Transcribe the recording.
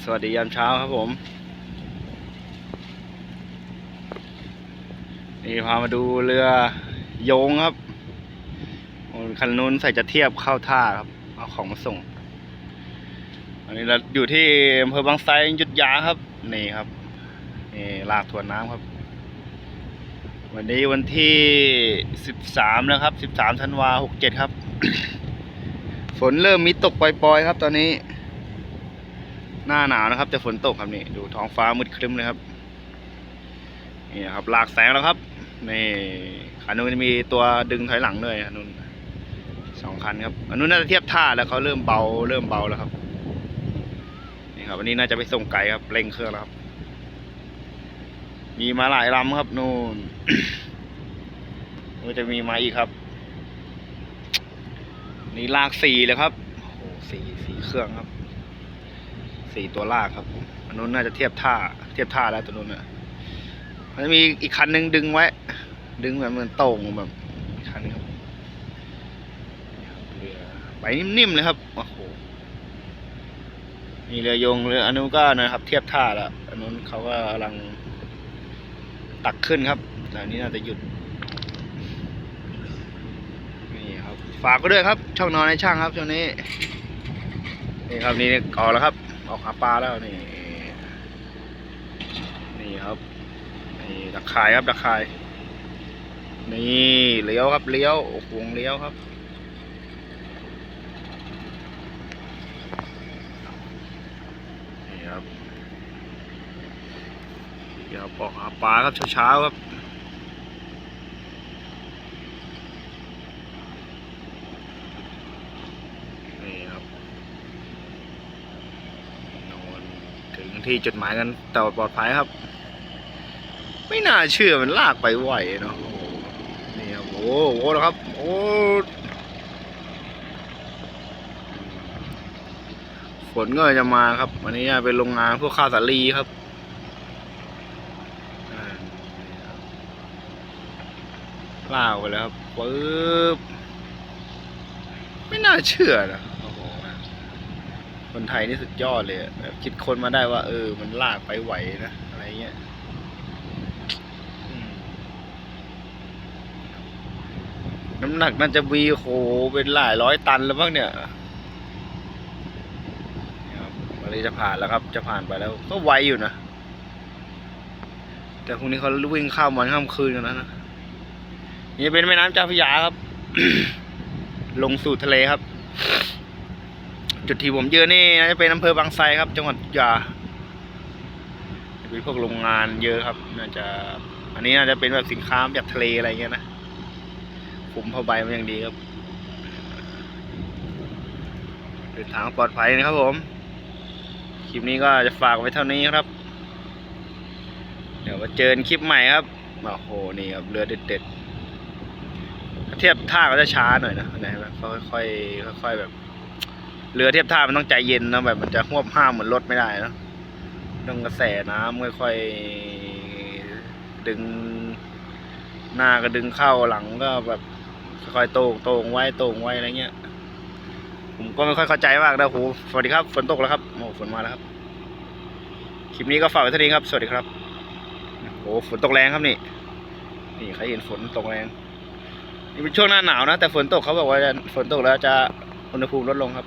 สวัสดียามเช้าครับผม นี่พามาดูเรือโยงครับคันนู้นใส่จะเทียบเข้าท่าครับ เอาของมาส่ง อันนี้เราอยู่ที่อำเภอบางไทรยุทธยาครับ นี่ครับนี่ลากถวนน้ำครับ วันนี้วันที่สิบสามนะครับสิบสามธันวาหกเจ็ดครับ ฝนเริ่มมีตกปล่อยๆครับตอนนี้ หน้าหนาวนะครับ แต่ฝนตกครับนี่ดูท้องฟ้ามืดครึ้มเลยครับนี่ครับหลากแสงแล้วครับนี่คันนู้นจะมีตัวดึงถอยหลังด้วยคันนู้นสองคันครับอันนู้นน่าจะเทียบท่าแล้วเขาเริ่มเบาเริ่มเบาแล้วครับนี่ครับวันนี้น่าจะไปส่งไกลครับเร่งเครื่องแล้วครับ มีมาหลายลำครับนู่นก็จะมีมาอีกครับ นี่ลากสี่เลยครับโอ้โหสี่สี่เครื่องครับ สี่ตัวลากครับอันนู้นน่าจะเทียบท่า เทียบท่าแล้วตัวนู้นน่ะมันมีอีกคันหนึ่งดึงไว้ ดึงแบบเหมือนโต่งแบบอีกคันนึงครับเรือใบนิ่มๆเลยครับโอ้โหนี่เรือยงเรืออันนู้นก็นะครับ เทียบท่าแล้วอันนู้นเขาก็กำลังตักขึ้นครับแต่อันนี้น่าจะหยุดนี่ครับ ฝากก็ด้วยครับ ช่องนอนในช่างครับช่วงนี้นี่ครับนี่ออกแล้วครับ ออกหาปลาแล้วนี่ นี่ครับ นี่ตะข่ายครับตะข่าย นี่เลี้ยวครับเลี้ยวโอ้โหวงเลี้ยวครับนี่ครับเดี๋ยวออกหาปลาครับเช้าๆครับนี่ครับ นอนถึง ที่จุดหมายกันแต่ปลอดภัยครับ ไม่น่าเชื่อมันลากไปไหวเนาะนี่ครับโอ้โหนะครับ โอ้ฝนก็จะมาครับวันนี้เป็นโรงงานพวกข้าวสาลีครับอ่าลากไปแล้วครับปึ๊บไม่น่าเชื่อนะ คนไทยนี่สุดยอดเลยแบบคิดคนมาได้ว่า เออ มันลากไปไหวนะอะไรเงี้ยน้ำหนักน่าจะมีโหเป็นหลายร้อยตันแล้วบ้างเนี่ยนี่ครับวันนี้จะผ่านแล้วครับ จะผ่านไปแล้ว ก็ไวอยู่นะ แต่พรุ่งนี้เขาวิ่งข้ามวันข้ามคืนกันแล้วนะนี่เป็นแม่น้ำเจ้าพระยาครับ ลงสู่ทะเลครับ จุดที่ผมเจอนี่น่าจะเป็นอำเภอบางไทรครับ จังหวัดยามีพวกโรงงานเยอะครับ น่าจะ อันนี้น่าจะเป็นแบบสินค้าจากทะเลอะไรเงี้ยนะคุมผ้าใบมาอย่างดีครับเดินทางปลอดภัยนะครับผม คลิปนี้ก็จะฝากไว้เท่านี้ครับ เดี๋ยวมาเจอกันคลิปใหม่ครับโอ้โหนี่ครับเรือเด็ดๆเทียบท่าก็จะช้าหน่อยนะนะครับค่อยๆค่อยๆแบบ เรือเทียบท่ามันต้องใจเย็นนะแบบมันจะหวบห้ามเหมือนรถไม่ได้นะต้องกระแสน้ำค่อยๆดึง หน้าก็ดึงเข้าหลังก็แบบค่อยๆโต่งโต่งไว้โต่งไว้อะไรเงี้ย ผมก็ไม่ค่อยเข้าใจมากนะโหสวัสดีครับฝนตกแล้วครับโอ้ฝนมาแล้วครับ คลิปนี้ก็ฝากไว้เท่านี้ครับ สวัสดีครับโอ้ฝนตกแรงครับนี่ นี่ใครเห็นฝนตกแรงนี่เป็นช่วงหน้าหนาวนะ แต่ฝนตกเขาบอกว่าฝนตกแล้วจะอุณหภูมิลดลงครับ